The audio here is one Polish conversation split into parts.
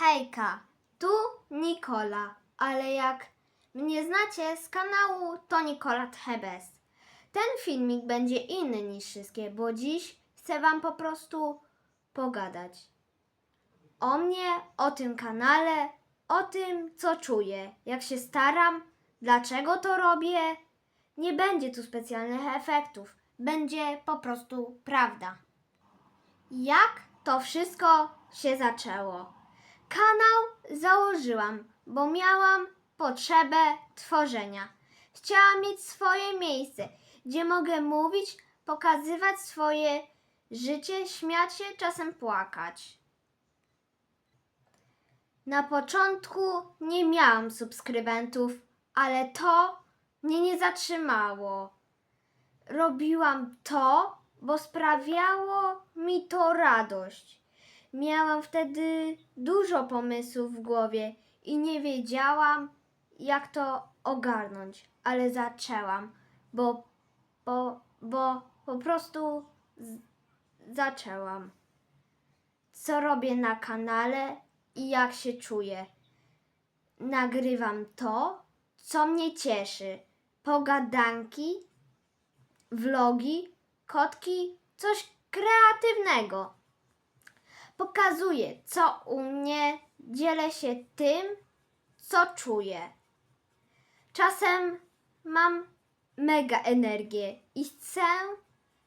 Hejka, tu Nikola, ale jak mnie znacie z kanału, to Nikola Tchebes. Ten filmik będzie inny niż wszystkie, bo dziś chcę Wam po prostu pogadać. O mnie, o tym kanale, o tym, co czuję, jak się staram, dlaczego to robię. Nie będzie tu specjalnych efektów, będzie po prostu prawda. Jak to wszystko się zaczęło? Kanał założyłam, bo miałam potrzebę tworzenia. Chciałam mieć swoje miejsce, gdzie mogę mówić, pokazywać swoje życie, śmiać się, czasem płakać. Na początku nie miałam subskrybentów, ale to mnie nie zatrzymało. Robiłam to, bo sprawiało mi to radość. Miałam wtedy dużo pomysłów w głowie i nie wiedziałam, jak to ogarnąć, ale zaczęłam, bo, bo, bo po prostu zaczęłam. Co robię na kanale i jak się czuję. Nagrywam to, co mnie cieszy. Pogadanki, vlogi, kotki, coś kreatywnego. Pokazuję, co u mnie, dzielę się tym, co czuję. Czasem mam mega energię i chcę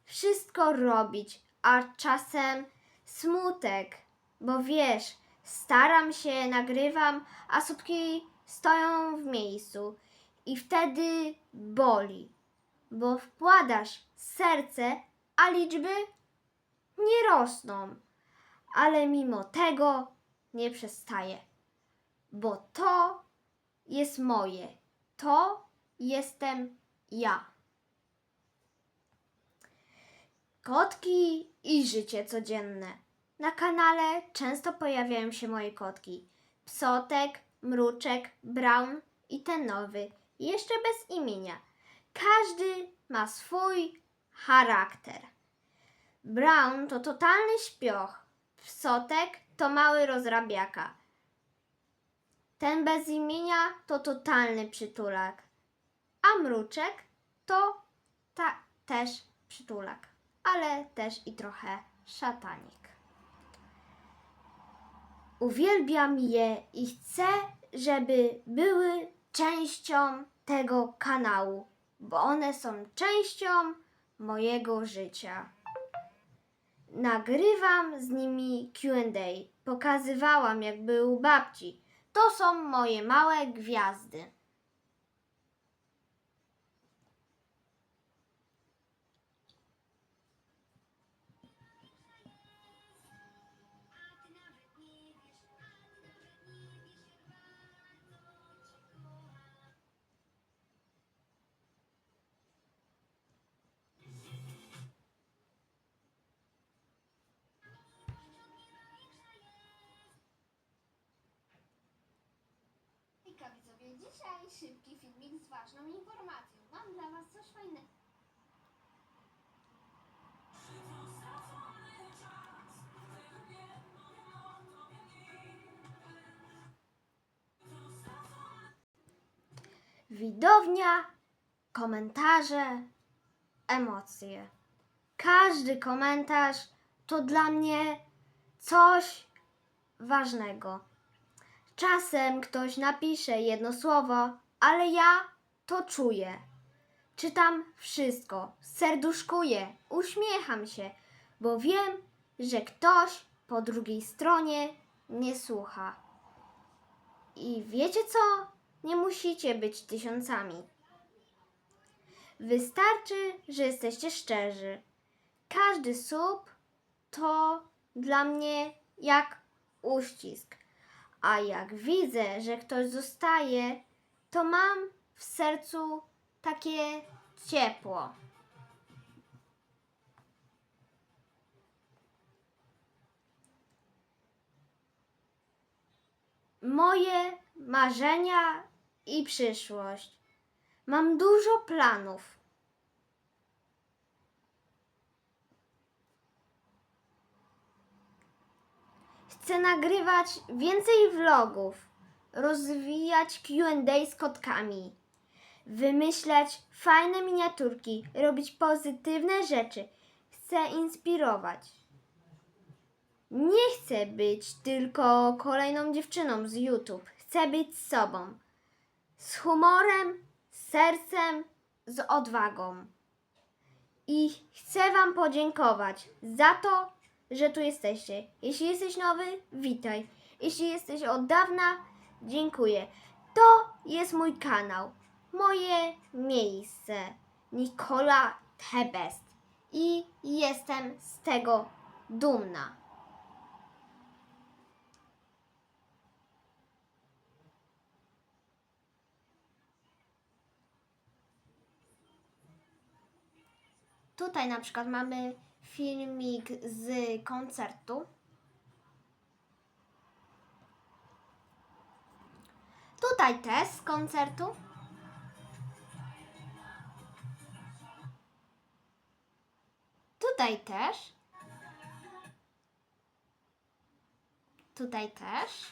wszystko robić, a czasem smutek, bo wiesz, staram się, nagrywam, a słupki stoją w miejscu i wtedy boli, bo wkładasz serce, a liczby nie rosną, ale mimo tego nie przestaję, bo to jest moje, to jestem ja. Kotki i życie codzienne. Na kanale często pojawiają się moje kotki. Psotek, Mruczek, Brown i ten nowy, jeszcze bez imienia. Każdy ma swój charakter. Brown to totalny śpioch. Psotek to mały rozrabiaka. Ten bez imienia to totalny przytulak. A Mruczek to ta, też przytulak, ale też i trochę szatanik. Uwielbiam je i chcę, żeby były częścią tego kanału, bo one są częścią mojego życia. Nagrywam z nimi QA. Pokazywałam, jak były u babci. To są moje małe gwiazdy. Hejka widzowie, dzisiaj szybki filmik z ważną informacją. Mam dla Was coś fajnego. Widownia, komentarze, emocje. Każdy komentarz to dla mnie coś ważnego. Czasem ktoś napisze jedno słowo, ale ja to czuję. Czytam wszystko, serduszkuję, uśmiecham się, bo wiem, że ktoś po drugiej stronie nie słucha. I wiecie co? Nie musicie być tysiącami. Wystarczy, że jesteście szczerzy. Każdy sub to dla mnie jak uścisk. A jak widzę, że ktoś zostaje, to mam w sercu takie ciepło. Moje marzenia i przyszłość. Mam dużo planów. Chcę nagrywać więcej vlogów, rozwijać Q&A z kotkami, wymyślać fajne miniaturki, robić pozytywne rzeczy. Chcę inspirować. Nie chcę być tylko kolejną dziewczyną z YouTube. Chcę być sobą. Z humorem, z sercem, z odwagą. I chcę Wam podziękować za to, że tu jesteście. Jeśli jesteś nowy, witaj. Jeśli jesteś od dawna, dziękuję. To jest mój kanał, moje miejsce. Nikola Tebest. I jestem z tego dumna. Tutaj na przykład mamy filmik z koncertu. Tutaj też z koncertu. Tutaj też. Tutaj też.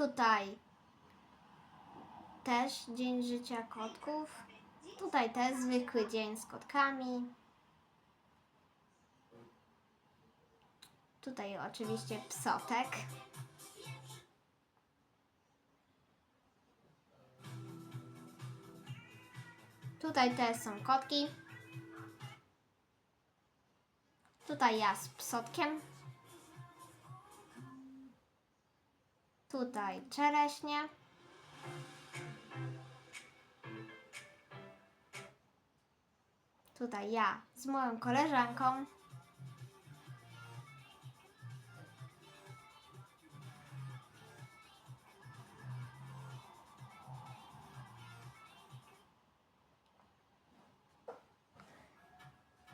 Tutaj też dzień życia kotków. Tutaj też zwykły dzień z kotkami. Tutaj oczywiście psotek. Tutaj też są kotki. Tutaj ja z psotkiem. Tutaj czereśnie. Tutaj ja z moją koleżanką.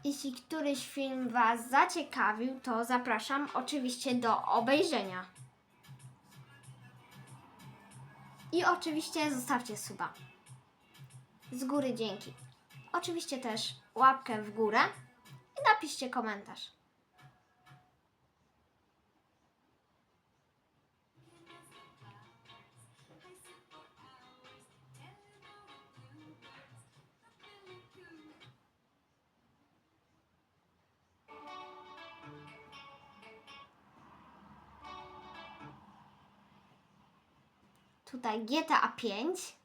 Jeśli któryś film Was zaciekawił, to zapraszam oczywiście do obejrzenia. I oczywiście zostawcie suba. Z góry dzięki. Oczywiście też łapkę w górę i napiszcie komentarz. Tutaj GTA 5.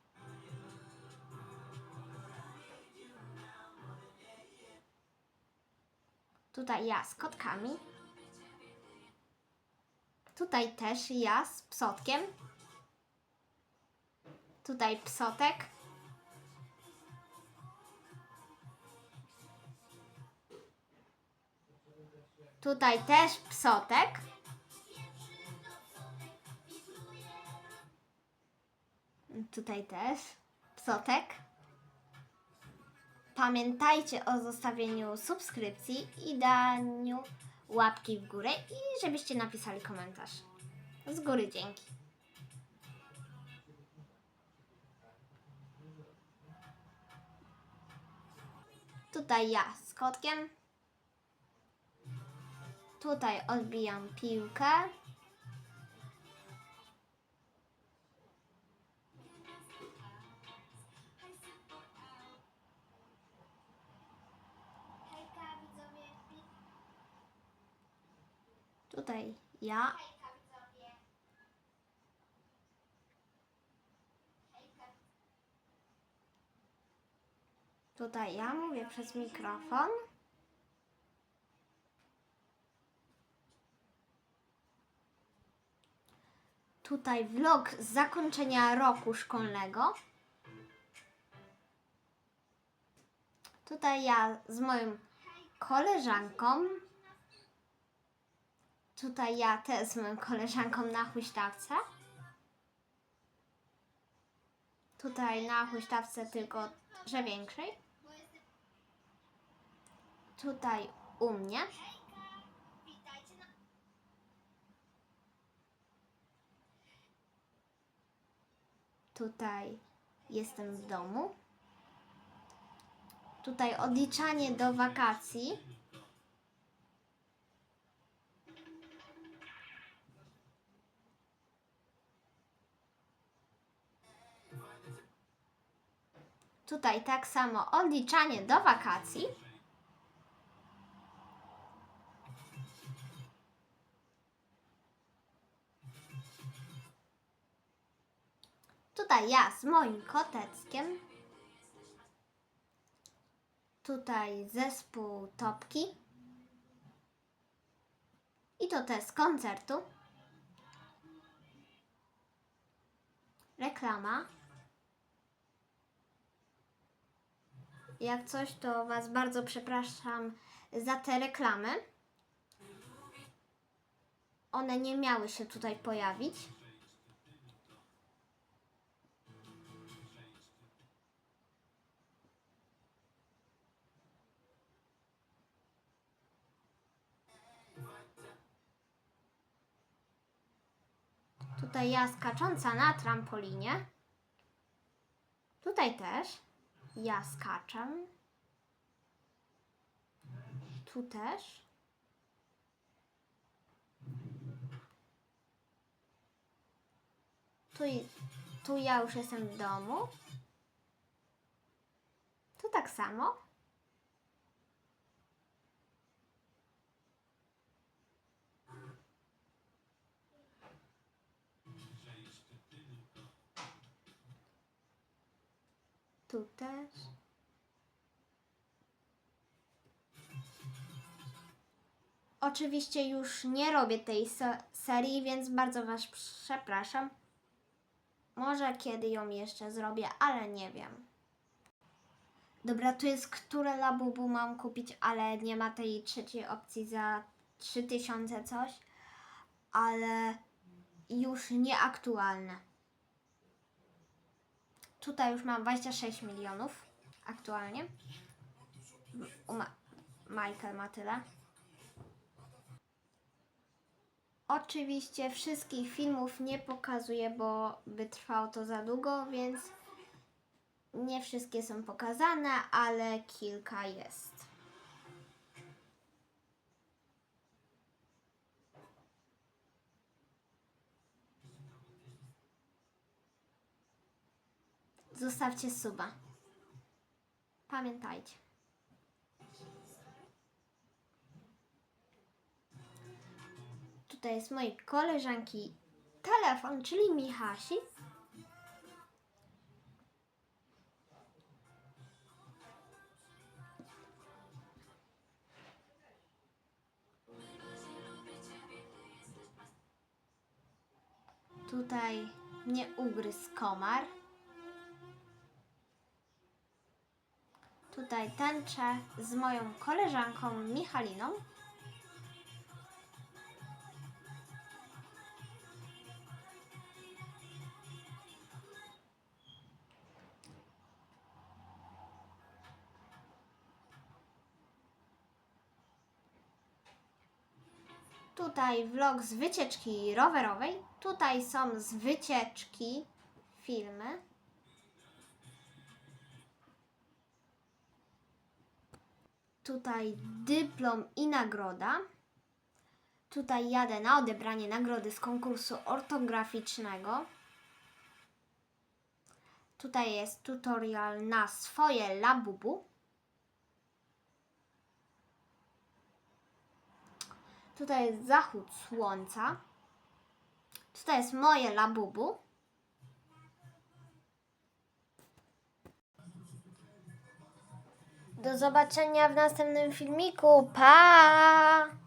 Tutaj ja z kotkami. Tutaj też ja z psotkiem. Tutaj psotek. Tutaj też psotek. Tutaj też psotek. Pamiętajcie o zostawieniu subskrypcji i daniu łapki w górę i żebyście napisali komentarz. Z góry dzięki. Tutaj ja z kotkiem. Tutaj odbijam piłkę. Tutaj ja. Tutaj ja mówię przez mikrofon. Tutaj vlog z zakończenia roku szkolnego. Tutaj ja z moją koleżanką. Tutaj ja też z moją koleżanką na huśtawce. Tutaj na huśtawce tylko, że większej. Tutaj u mnie. Tutaj jestem w domu. Tutaj odliczanie do wakacji. Tutaj tak samo odliczanie do wakacji. Tutaj ja z moim koteckiem. Tutaj zespół Topki. I to też z koncertu. Reklama. Jak coś, to Was bardzo przepraszam za te reklamy. One nie miały się tutaj pojawić. Tutaj ja skacząca na trampolinie. Tutaj też ja skaczę. Tu też. Tu, tu ja już jestem w domu. Tu tak samo. Tu też. Oczywiście już nie robię tej se- serii, więc bardzo Was przepraszam. Może kiedy ją jeszcze zrobię, ale nie wiem. Dobra, tu jest, które labubu mam kupić, ale nie ma tej trzeciej opcji za 3000 coś, ale już nieaktualne. Tutaj już mam 26 milionów aktualnie. Ma- Michael ma tyle. Oczywiście wszystkich filmów nie pokazuję, bo by trwało to za długo, więc nie wszystkie są pokazane, ale kilka jest. Zostawcie suba. Pamiętajcie. Tutaj jest mojej koleżanki telefon, czyli Michasi. Tutaj mnie ugryzł komar. Tutaj tańczę z moją koleżanką Michaliną. Tutaj vlog z wycieczki rowerowej. Tutaj są z wycieczki filmy. Tutaj dyplom i nagroda. Tutaj jadę na odebranie nagrody z konkursu ortograficznego. Tutaj jest tutorial na swoje labubu. Tutaj jest zachód słońca. Tutaj jest moje labubu. Do zobaczenia w następnym filmiku. Pa!